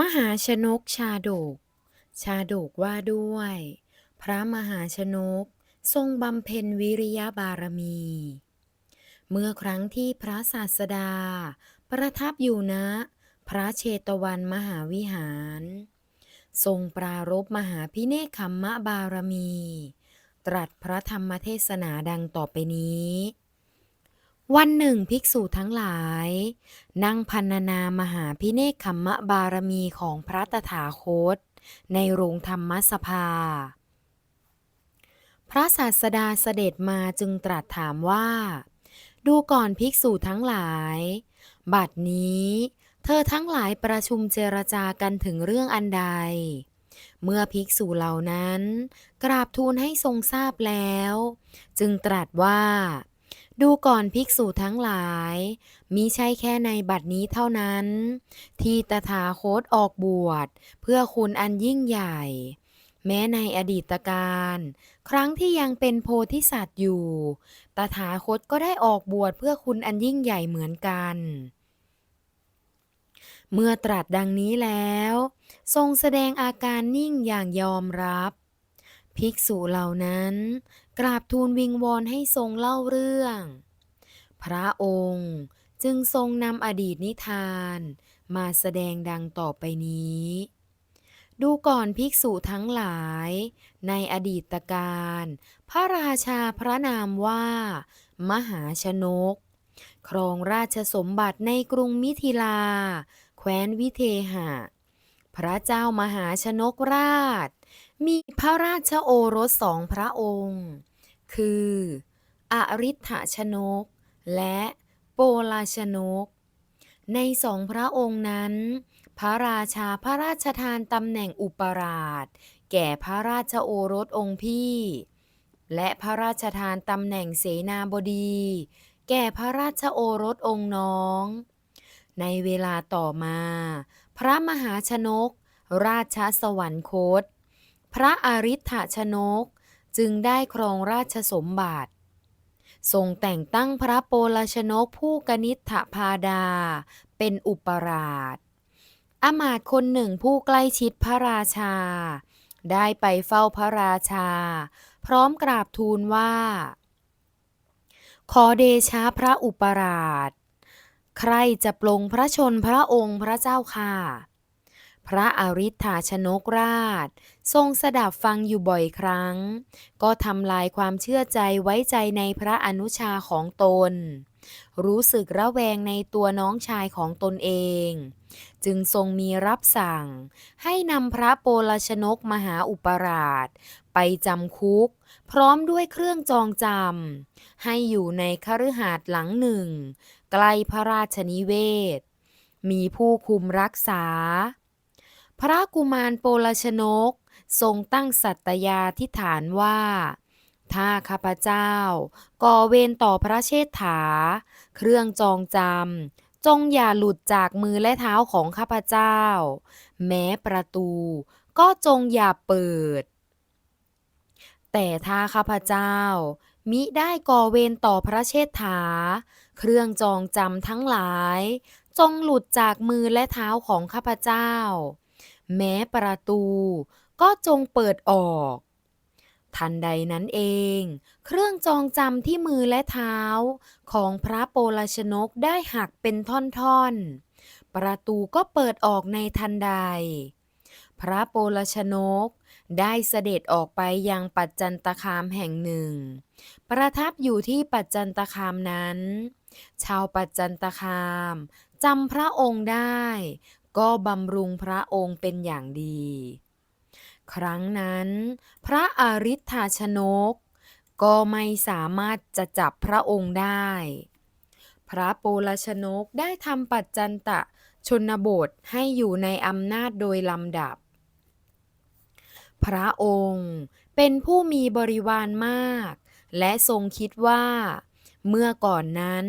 มหาชนกชาดก ชาดกว่าด้วย พระมหาชนกทรงบำเพ็ญวิริยบารมี เมื่อครั้งที่พระศาสดา ประทับอยู่ณพระเชตวันมหาวิหาร ทรงปรารบมหาพิเนกขัมมะบารมี ตรัสพระธรรมเทศนาดังต่อไปนี้ วันหนึ่งภิกษุทั้งหลาย นั่งพันนามหาพิเนกขมมะบารมีของพระตถาคต ในโรงธรรมสภา พระศาสดาเสด็จมาจึงตรัสถามว่า ดูก่อนภิกษุทั้งหลาย บัดนี้ เธอทั้งหลายประชุมเจรจากันถึงเรื่องอันใด เมื่อภิกษุเหล่านั้น กราบทูลให้ทรงทราบแล้ว จึงตรัสว่า ดูก่อนภิกษุทั้งหลาย มิใช่แค่ในบัดนี้เท่านั้น ที่ตถาคตออกบวช เพื่อคุณอันยิ่งใหญ่ แม้ในอดีตการ ครั้งที่ยังเป็นโพธิสัตว์อยู่ ตถาคตก็ได้ออกบวชเพื่อคุณอันยิ่งใหญ่เหมือนกัน เมื่อตรัสดังนี้แล้ว ทรงแสดงอาการนิ่งอย่างยอมรับ ภิกษุเหล่านั้น กราบทูลวิงวอนให้ทรงเล่าเรื่อง พระองค์จึงทรงนำอดีตนิทาน มาแสดงดังต่อไปนี้ ดูก่อนภิกษุทั้งหลาย ในอดีตการ พระราชาพระนามว่า มหาชนก ครองราชสมบัติในกรุงมิถิลา แคว้นวิเทหะ พระเจ้ามหาชนกราช มีพระราชโอรสสองพระองค์ คือ อริ t ชนก และโปลาชนก ในสองพระองค์นั้น พระราชาพระราชทานตำแหน่งอุปราช แก่พระราชโอรสองค์พี่ และพระราชทานตำแหน่งเสนาบดี แก่พระราชโอรสองค์น้อง ในเวลาต่อมา พระมหาชนก ราชสวรรคต พระอริ t ชนก จึงได้ครองราชสมบัติทรงแต่งตั้งพระโปลชนกผู้กนิษฐพาดา เป็นอุปราช อมาตคนหนึ่งผู้ใกล้ชิดพระราชา ได้ไปเฝ้าพระราชา พร้อมกราบทูลว่า ขอเดชะพระอุปราช ใครจะปลงพระชนพระองค์พระเจ้าค่ะ พระอริ t ชนกราช ทรงสดับฟังอยู่บ่อยครั้ง ก็ทำลายความเชื่อใจไว้ใจในพระอนุชาของตน รู้สึกระแวงในตัวน้องชายของตนเอง จึงทรงมีรับสั่ง ให้นำพระโปลชนกมหาอุปราช ไปจำคุก พร้อมด้วยเครื่องจองจำให้อยู่ในคฤหาสน์หลังหนึ่ง ใกล้พระราชนิเวศ มีผู้คุมรักษา พระกุมารโปลชนก ทรงตั้งสัตยาธิฐานว่า ถ้าข้าพเจ้า ก่อเวรต่อพระเชษฐา เครื่องจองจำจงอย่าหลุดจากมือและเท้าของข้าพเจ้า แม้ประตูก็จงอย่าเปิด แต่ถ้าข้าพเจ้า มิได้ก่อเวรต่อพระเชษฐา เครื่องจองจำทั้งหลาย จงหลุดจากมือและเท้าของข้าพเจ้า แม้ประตู ก็จงเปิดออก ทันใดนั้นเอง เครื่องจองจำที่มือและเท้า ของพระโปลชนกได้หักเป็นท่อนๆ ประตูก็เปิดออกในทันใด พระโปลชนกได้เสด็จออกไปยังปัจจันตคามแห่งหนึ่ง ประทับอยู่ที่ปัจจันตคามนั้น ชาวปัจจันตคามจำพระองค์ได้ ก็บำรุงพระองค์เป็นอย่างดี ครั้งนั้น พระอริ t ชนก ก็ไม่สามารถจะจับพระองค์ได้ พระโปลชนกได้ทำปัจจันตชนบทให้อยู่ในอำนาจโดยลำดับ พระองค์เป็นผู้มีบริวารมาก และทรงคิดว่า เมื่อก่อนนั้น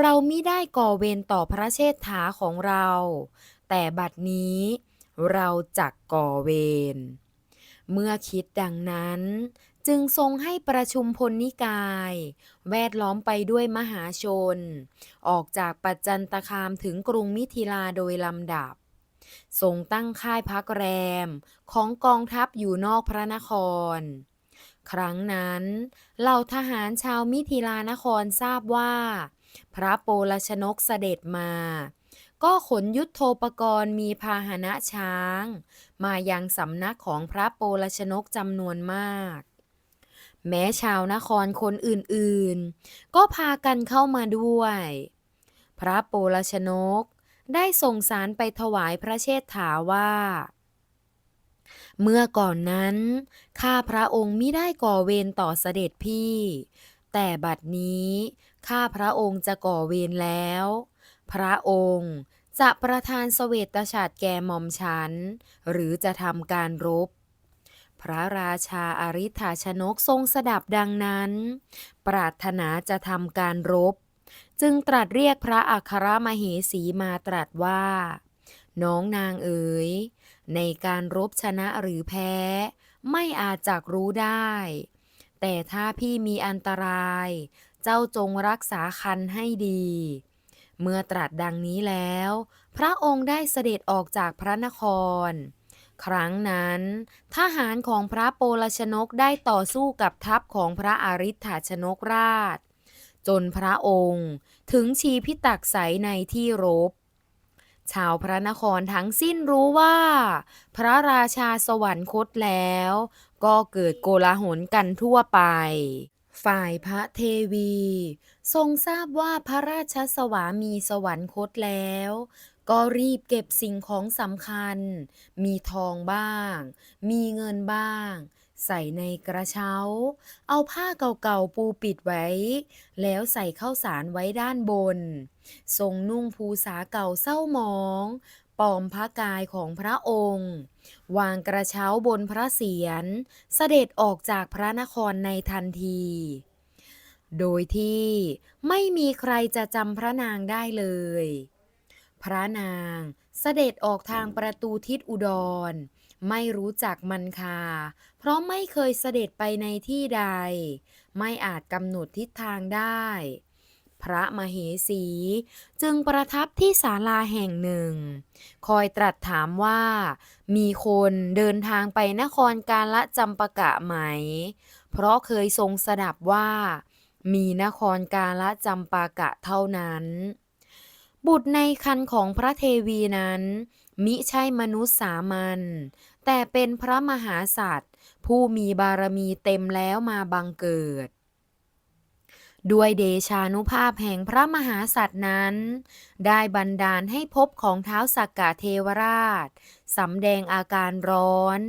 เรามิได้ก่อเวรต่อพระเชษฐาของเรา แต่บัดนี้เราจักก่อเวร เมื่อคิดดังนั้น จึงทรงให้ประชุมพลนิกาย แวดล้อมไปด้วยมหาชน ออกจากปัจจันตคามถึงกรุงมิถิลาโดยลำดับ ทรงตั้งค่ายพักแรมของกองทัพอยู่นอกพระนคร ครั้งนั้นเหล่าทหารชาวมิถิลานครทราบว่า พระโปลชนกเสด็จมา ก็ขนยุทธโธปกรณ์มีพาหนะช้าง มายังสำนักของพระโปลชนกจำนวนมาก แม้ชาวนครคนอื่นๆ ก็พากันเข้ามาด้วย พระโปลชนกได้ส่งสารไปถวายพระเชษฐาว่า เมื่อก่อนนั้นข้าพระองค์ไมิได้ก่อเวรต่อเสด็จพี่ แต่บัดนี้ข้าพระองค์จะก่อเวรแล้ว พระองค์ จะประทานเสวตฉัตแก่หม่อมฉัน หรือจะทำการรบ พระราชาอาริ t าชนกทรงสดับดังนั้น ปรารถนาจะทำการรบ จึงตรัสเรียกพระอัครมเหสีมาตรัสว่า น้องนางเอ๋ย ในการรบชนะหรือแพ้ ไม่อาจจักรู้ได้ แต่ถ้าพี่มีอันตราย เจ้าจงรักษาคันให้ดี เมื่อตรัสดังนี้แล้ว พระองค์ได้เสด็จออกจากพระนคร ครั้งนั้น ทหารของพระโปลชนกได้ต่อสู้กับทัพของพระอาริ t าชนกราช จนพระองค์ถึงชีพิตักใสในที่รบ ชาวพระนครทั้งสิ้นรู้ว่า พระราชาสวรรคตแล้ว ก็เกิดโกลาหลกันทั่วไป ฝ่ายพระเทวี ทรงทราบว่าพระราชสวามีสวรรคตแล้ว ก็รีบเก็บสิ่งของสำคัญ มีทองบ้าง มีเงินบ้าง ใส่ในกระเช้า เอาผ้าเก่าๆปูปิดไว้ แล้วใส่ข้าวสารไว้ด้านบน ทรงนุ่งภูษาเก่าเศร้าหมอง ปลอมพระกายของพระองค์ วางกระเช้าบนพระเศียร เสด็จออกจากพระนครในทันที โดยที่ไม่มีใครจะจำพระนางได้เลย พระนางเสด็จออกทางประตูทิศอุดร ไม่รู้จักมันคา เพราะไม่เคยเสด็จไปในที่ใด ไม่อาจกำหนดทิศทางได้ พระมเหสี จึงประทับที่ศาลาแห่งหนึ่ง คอยตรัสถามว่า มีคนเดินทางไปนครกาละจำปะกะไหม เพราะเคยทรงสดับว่า มีนครกาละจำปากะเท่านั้น บุตรในคันของพระเทวีนั้น มิใช่มนุษย์สามัญแต่เป็นพระมหาสัตว์ผู้มีบารมีเต็มแล้วมาบังเกิด ด้วยเดชานุภาพแห่งพระมหาสัตว์นั้น ได้บันดาลให้พบของเท้าสักกะเทวราชสำแดงอาการร้อน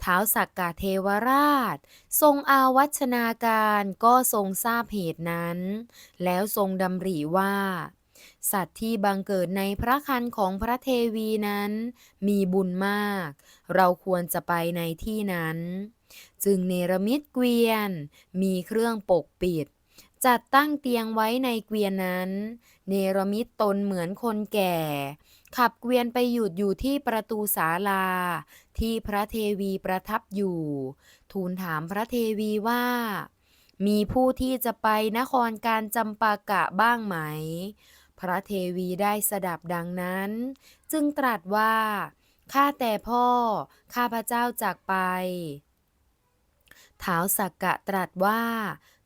เท้าสักกะเทวราช ทรงอาวัชนาการก็ทรงทราบเหตุนั้น แล้วทรงดำริว่า สัตว์ที่บังเกิดในพระคันของพระเทวีนั้น มีบุญมาก เราควรจะไปในที่นั้น จึงเนรมิตเกวียน มีเครื่องปกปิด จัดตั้งเตียงไว้ในเกวียนนั้น เนรมิตตนเหมือนคนแก่ ขับเกวียนไปหยุดอยู่ที่ประตูศาลา ที่พระเทวีประทับอยู่ ทูลถามพระเทวีว่า มีผู้ที่จะไปนครการจำปากะบ้างไหม พระเทวีได้สดับดังนั้น จึงตรัสว่า ข้าแต่พ่อ ข้าพระเจ้าจากไป ท้าวสักกะตรัสว่า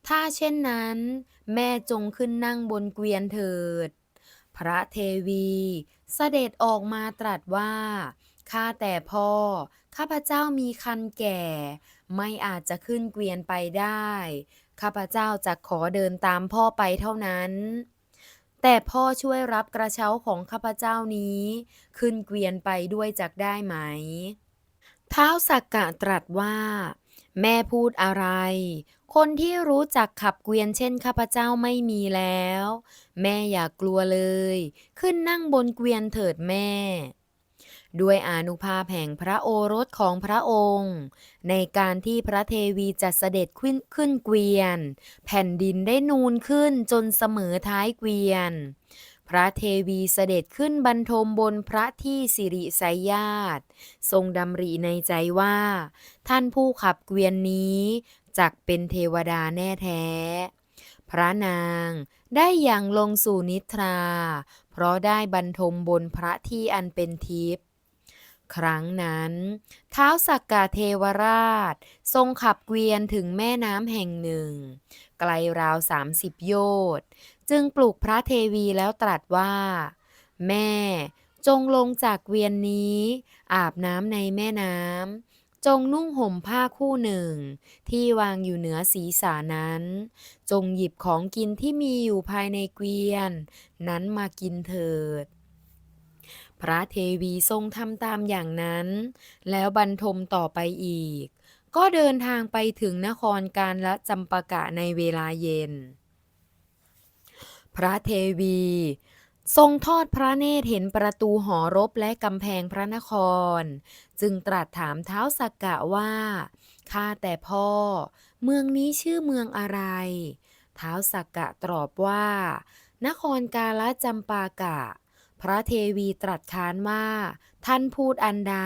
ถ้าเช่นนั้น แม่จงขึ้นนั่งบนเกวียนเถิด พระเทวีเสด็จออกมาตรัสว่า ข้าแต่พ่อ ข้าพเจ้ามีคันแก่ ไม่อาจจะขึ้นเกวียนไปได้ ข้าพเจ้าจะขอเดินตามพ่อไปเท่านั้น แต่พ่อช่วยรับกระเช้าของข้าพเจ้านี้ ขึ้นเกวียนไปด้วยจักได้ไหม เท้าสักกะตรัสว่า แม่พูดอะไร คนที่รู้จักขับเกวียนเช่นข้าพเจ้าไม่มีแล้ว แม่อย่ากกลัวเลย ขึ้นนั่งบนเกวียนเถิดแม่ ด้วยอนุภาพแห่งพระโอรสของพระองค์ ในการที่พระเทวีจะเสด็จขึ้นขึ้นเกวียน แผ่นดินได้นูนขึ้นจนเสมอท้ายเกวียน พระเทวีเสด็จขึ้นบรรทมบนพระที่สิริไสยญาติ ทรงดำริในใจว่า ท่านผู้ขับเกวียนนี้จักเป็นเทวดาแน่แท้ พระนางได้อย่างลงสู่นิทรา เพราะได้บรรทมบนพระที่อันเป็นทิพย์ ครั้งนั้นท้าวสักกะเทวราช ทรงขับเกวียนถึงแม่น้ำแห่งหนึ่ง ไกลราวสามสิบโยชน์ จึงปลุกพระเทวีแล้วตรัสว่า แม่จงลงจากเกวียนนี้ อาบน้ำในแม่น้ำจงนุ่งห่มผ้าคู่หนึ่ง ที่วางอยู่เหนือศีรษะนั้น จงหยิบของกินที่มีอยู่ภายในเกวียน นั้นมากินเถิด พระเทวีทรงทำตามอย่างนั้น แล้วบรรทมต่อไปอีก ก็เดินทางไปถึงนครการละจำปากะในเวลาเย็น พระเทวี ทรงทอดพระเนตรเห็นประตูหอรบและกำแพงพระนคร จึงตรัสถามเท้าสักกะว่า ข้าแต่พ่อ เมืองนี้ชื่อเมืองอะไร เท้าสักกะตอบว่า นครกาลจำปากะ พระเทวีตรัสค้านว่า ท่านพูดอันใด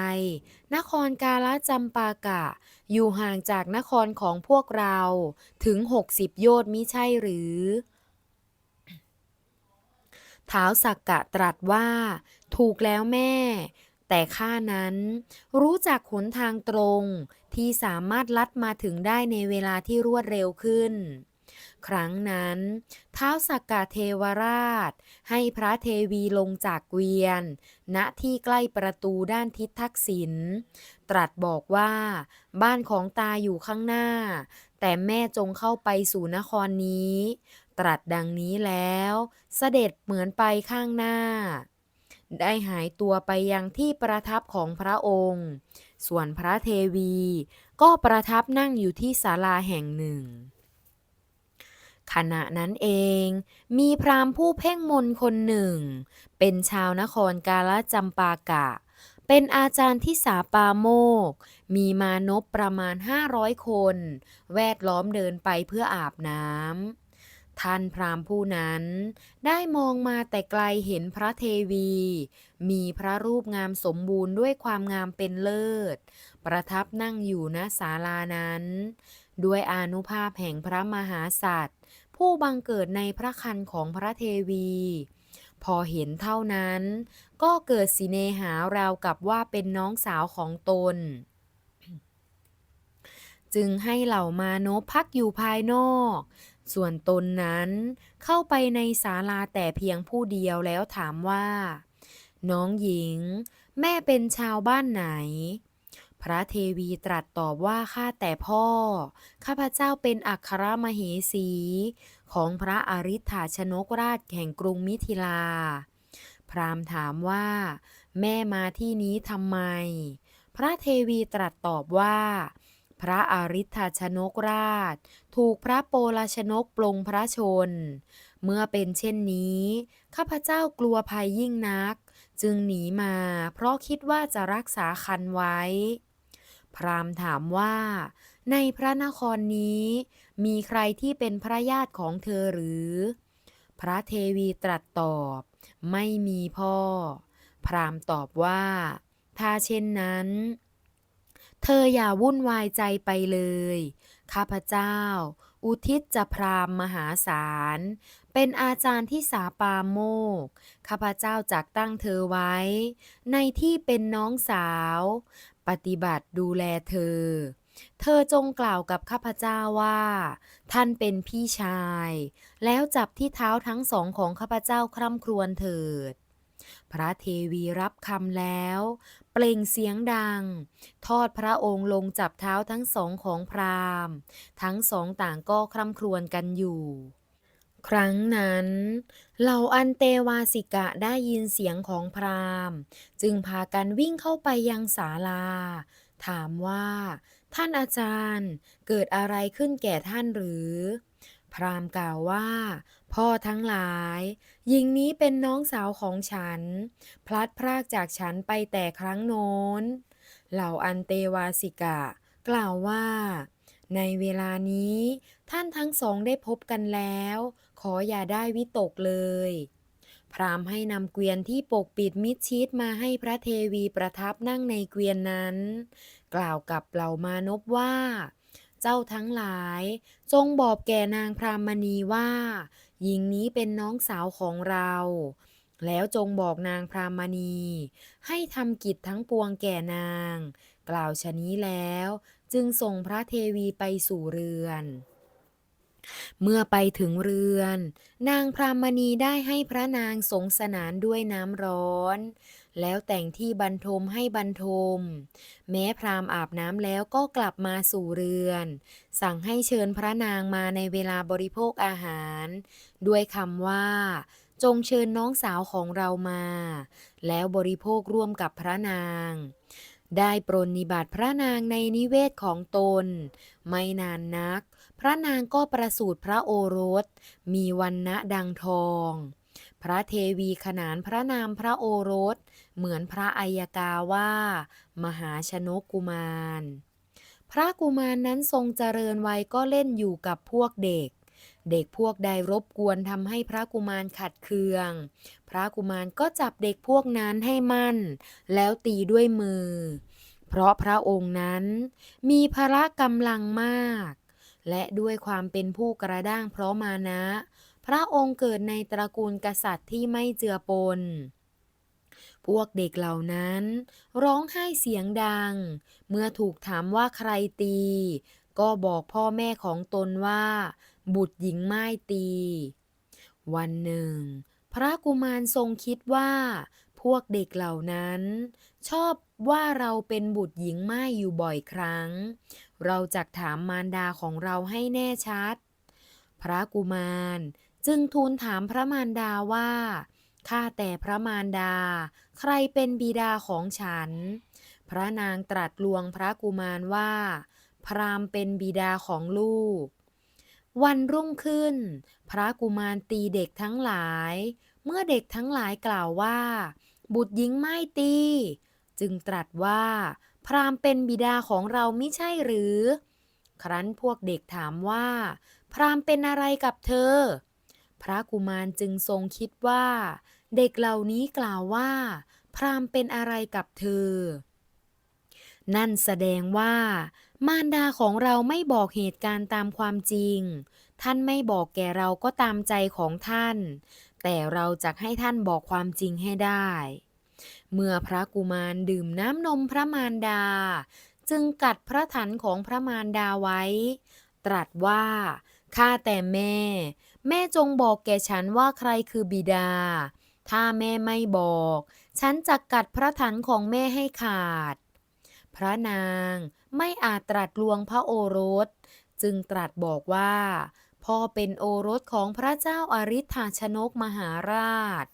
นครกาลจำปากะ อยู่ห่างจากนครของพวกเราถึงหกสิบโยชน์มิใช่หรือท้าวสักกะตรัสว่า ถูกแล้วแม่ แต่ข้านั้นรู้จักหนทางตรงที่สามารถลัดมาถึงได้ในเวลาที่รวดเร็วขึ้น ครั้งนั้นท้าวสักกะเทวราช ให้พระเทวีลงจากเกวียน ณที่ใกล้ประตูด้านทิศทักษิณตรัสบอกว่า บ้านของตาอยู่ข้างหน้า แต่แม่จงเข้าไปสู่นครนี้ ตรัสดังนี้แล้ว เสด็จเหมือนไปข้างหน้า ได้หายตัวไปยังที่ประทับของพระองค์ ส่วนพระเทวี ก็ประทับนั่งอยู่ที่ศาลาแห่งหนึ่ง ขณะนั้นเอง มีพราหมณ์ผู้เพ่งมนคนหนึ่ง เป็นชาวนครกาลจำปากะ เป็นอาจารย์ที่สาปาโมก มีมานพประมาณ 500 คน แวดล้อมเดินไปเพื่ออาบน้ำท่านพราหมณ์ผู้นั้น ได้มองมาแต่ไกลเห็นพระเทวี มีพระรูปงามสมบูรณ์ด้วยความงามเป็นเลิศ ประทับนั่งอยู่ณศาลานั้นด้วยอานุภาพแห่งพระมหาสัตว์ ผู้บังเกิดในพระคันของพระเทวี พอเห็นเท่านั้น ก็เกิดสิเนหาราวกับว่าเป็นน้องสาวของตน จึงให้เหล่ามานพพักอยู่ภายนอก ส่วนตนนั้นเข้าไปในศาลาแต่เพียงผู้เดียวแล้วถามว่า น้องหญิง แม่เป็นชาวบ้านไหน พระเทวีตรัสตอบว่าข้าแต่พ่อ ข้าพเจ้าเป็นอัครมเหสี ของพระอริธาชนกราชแห่งกรุงมิถิลา พราหมณ์ถามว่า แม่มาที่นี้ทำไม พระเทวีตรัสตอบว่า พระอริธาชนกราช ถูกพระโปลชนกปลงพระชน เมื่อเป็นเช่นนี้ ข้าพเจ้ากลัวภัยยิ่งนักจึงหนีมาเพราะคิดว่าจะรักษาคันไว้ พราหมณ์ถามว่า ในพระนครนี้ มีใครที่เป็นพระญาติของเธอหรือ พระเทวีตรัสตอบ ไม่มีพ่อ พราหมณ์ตอบว่า ถ้าเช่นนั้น เธออย่าวุ่นวายใจไปเลย ข้าพเจ้า อุทิศจะพราหมณ์มหาศาล เป็นอาจารย์ที่สาปาโมก ข้าพเจ้าจักตั้งเธอไว้ ในที่เป็นน้องสาว ปฏิบัติดูแลเธอ เธอจงกล่าวกับข้าพเจ้าว่า ท่านเป็นพี่ชาย แล้วจับที่เท้าทั้งสองของข้าพเจ้าคร่ำครวญเถิด พระเทวีรับคำแล้ว เปล่งเสียงดัง ทอดพระองค์ลงจับเท้าทั้งสองของพราหมณ์ ทั้งสองต่างก็คร่ำครวญกันอยู่ ครั้งนั้นเหล่าอันเตวาสิกะได้ยินเสียงของพราหมณ์ จึงพากันวิ่งเข้าไปยังศาลา ถามว่า ท่านอาจารย์เกิดอะไรขึ้นแก่ท่านหรือ พราหมณ์กล่าวว่า พ่อทั้งหลายหญิงนี้เป็นน้องสาวของฉัน พลัดพรากจากฉันไปแต่ครั้งโน้น เหล่าอันเตวาสิกะ กล่าวว่า ในเวลานี้ท่านทั้งสองได้พบกันแล้ว ขออย่าได้วิตกเลย พราหมณ์ให้นำเกวียนที่ปกปิดมิดชิดมาให้พระเทวีประทับนั่งในเกวียนนั้น กล่าวกับเหล่ามานพว่า เจ้าทั้งหลาย จงบอกแก่นางพรามณีว่าหญิงนี้เป็นน้องสาวของเรา แล้วจงบอกนางพรามณี ให้ทำกิจทั้งปวงแก่นาง กล่าวชะนี้แล้ว จึงส่งพระเทวีไปสู่เรือน เมื่อไปถึงเรือน นางพรามณีได้ให้พระนางสงสนานด้วยน้ำร้อน แล้วแต่งที่บรรทมให้บรรทม แม้พราหมณ์อาบน้ำแล้วก็กลับมาสู่เรือน สั่งให้เชิญพระนางมาในเวลาบริโภคอาหาร ด้วยคำว่า จงเชิญน้องสาวของเรามา แล้วบริโภคร่วมกับพระนางได้ปรนนิบัติพระนางในนิเวศของตน ไม่นานนัก พระนางก็ประสูติพระโอรส มีวันนะดังทอง พระเทวีขนานพระนามพระโอรส เหมือนพระอัยกาว่า มหาชนกกุมาร พระกุมารนั้นทรงเจริญวัยก็เล่นอยู่กับพวกเด็ก เด็กพวกใดรบกวนทำให้พระกุมารขัดเคือง พระกุมารก็จับเด็กพวกนั้นให้มั่น แล้วตีด้วยมือ เพราะพระองค์นั้นมีพละกำลังมาก และด้วยความเป็นผู้กระด้างเพราะมานะ พระองค์เกิดในตระกูลกษัตริย์ที่ไม่เจือปน พวกเด็กเหล่านั้น ร้องไห้เสียงดัง เมื่อถูกถามว่าใครตี ก็บอกพ่อแม่ของตนว่า บุตรหญิงไม้ตี วันหนึ่ง พระกุมารทรงคิดว่า พวกเด็กเหล่านั้น ชอบว่าเราเป็นบุตรหญิงไม้อยู่บ่อยครั้ง เราจักถามมารดาของเราให้แน่ชัด พระกุมารจึงทูลถามพระมารดาว่าข้าแต่พระมารดา ใครเป็นบิดาของฉัน พระนางตรัสลวงพระกุมารว่า พราหมณ์เป็นบิดาของลูก วันรุ่งขึ้น พระกุมารตีเด็กทั้งหลาย เมื่อเด็กทั้งหลายกล่าวว่า บุตรหญิงไม่ตี จึงตรัสว่า พราหมณ์เป็นบิดาของเราไม่ใช่หรือ ครั้นพวกเด็กถามว่า พราหมณ์เป็นอะไรกับเธอ พระกุมารจึงทรงคิดว่า เด็กเหล่านี้กล่าวว่า พราหมณ์เป็นอะไรกับเธอ นั่นแสดงว่า มารดาของเราไม่บอกเหตุการณ์ตามความจริง ท่านไม่บอกแก่เราก็ตามใจของท่าน แต่เราจะให้ท่านบอกความจริงให้ได้ เมื่อพระกุมารดื่มน้ำนมพระมารดา จึงกัดพระถันของพระมารดาไว้ ตรัสว่าข้าแต่แม่ แม่จงบอกแก่ฉันว่าใครคือบิดา ถ้าแม่ไม่บอก ฉันจะกัดพระถันของแม่ให้ขาด พระนางไม่อาจตรัสลวงพระโอรส จึงตรัสบอกว่า พ่อเป็นโอรสของพระเจ้าอาริ t าชนกมหาราช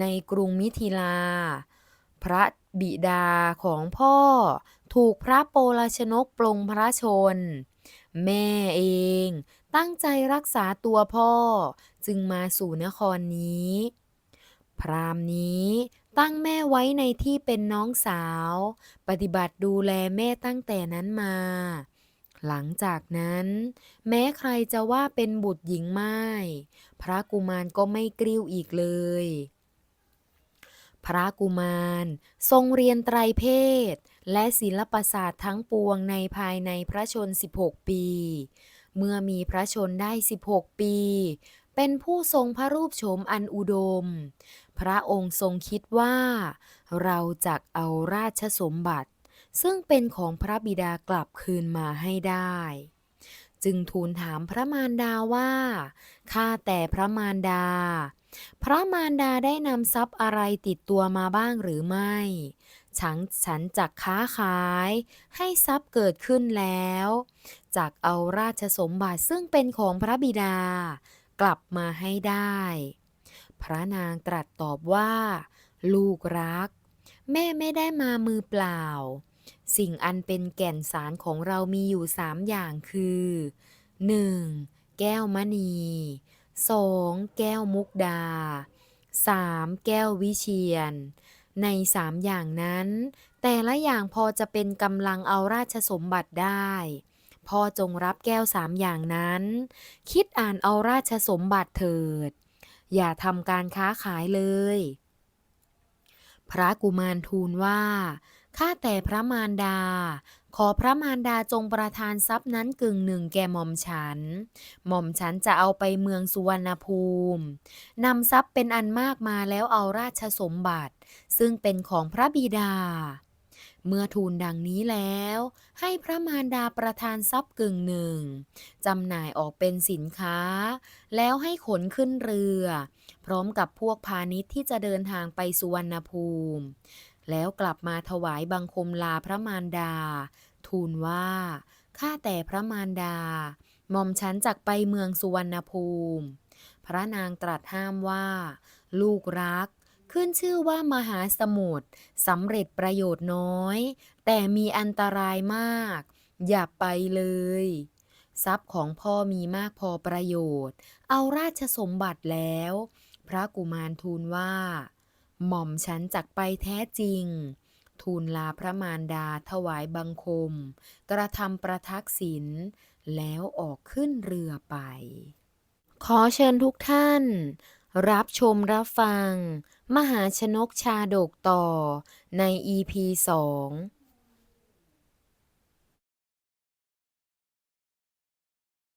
ในกรุงมิถิลา พระบิดาของพ่อ ถูกพระโปลชนกปลงพระชน แม่เองตั้งใจรักษาตัวพ่อจึงมาสู่นครนี้ พรามนี้ตั้งแม่ไว้ในที่เป็นน้องสาว ปฏิบัติดูแลแม่ตั้งแต่นั้นมา หลังจากนั้น แม้ใครจะว่าเป็นบุตรหญิงไม้พระกุมารก็ไม่กริ้วอีกเลย พระกุมาร ทรงเรียนไตรเพศ และศิลปศาสตร์ทั้งปวงในภายในพระชน 16 ปี เมื่อมีพระชนได้ 16 ปี เป็นผู้ทรงพระรูปโฉมอันอุดม พระองค์ทรงคิดว่า เราจักเอาราชสมบัติ ซึ่งเป็นของพระบิดากลับคืนมาให้ได้จึงทูลถามพระมารดาว่า ข้าแต่พระมารดาพระมารดาได้นำทรัพย์อะไรติดตัวมาบ้างหรือไม่ ฉันฉันจักค้าขาย ให้ทรัพย์เกิดขึ้นแล้วจักเอาราชสมบัติซึ่งเป็นของพระบิดา กลับมาให้ได้ พระนางตรัสตอบว่า ลูกรัก แม่ไม่ได้มามือเปล่า สิ่งอันเป็นแก่นสารของเรามีอยู่สามอย่างคือ 1. แก้วมณี 2. แก้วมุกดา 3. แก้ววิเชียน ในสามอย่างนั้น แต่ละอย่างพอจะเป็นกำลังเอาราชสมบัติได้พ่อจงรับแก้วสามอย่างนั้น คิดอ่านเอาราชสมบัติเถิด อย่าทำการค้าขายเลย พระกุมารทูลว่า ข้าแต่พระมารดา ขอพระมารดาจงประทานทรัพย์นั้นกึ่งหนึ่งแก่หม่อมฉัน หม่อมฉันจะเอาไปเมืองสุวรรณภูมินำทรัพย์เป็นอันมากมาแล้วเอาราชสมบัติ ซึ่งเป็นของพระบิดา เมื่อทูลดังนี้แล้ว ให้พระมารดาประทานทรัพย์กึ่งหนึ่งจำหน่ายออกเป็นสินค้า แล้วให้ขนขึ้นเรือ พร้อมกับพวกพาณิชย์ที่จะเดินทางไปสุวรรณภูมิ แล้วกลับมาถวายบังคมลาพระมารดา ทูลว่า ข้าแต่พระมารดา หม่อมฉันจักไปเมืองสุวรรณภูมิ พระนางตรัสห้ามว่า ลูกรัก ขึ้นชื่อว่ามหาสมุทรสำเร็จประโยชน์น้อย แต่มีอันตรายมาก อย่าไปเลย ทรัพย์ของพ่อมีมากพอประโยชน์ เอาราชสมบัติแล้ว พระกุมารทูลว่า หม่อมฉันจักไปแท้จริง ทูลลาพระมารดาถวายบังคม กระทำประทักษิณแล้วออกขึ้นเรือไป ขอเชิญทุกท่าน รับชมรับฟัง มหาชนกชาดกต่อใน EP 2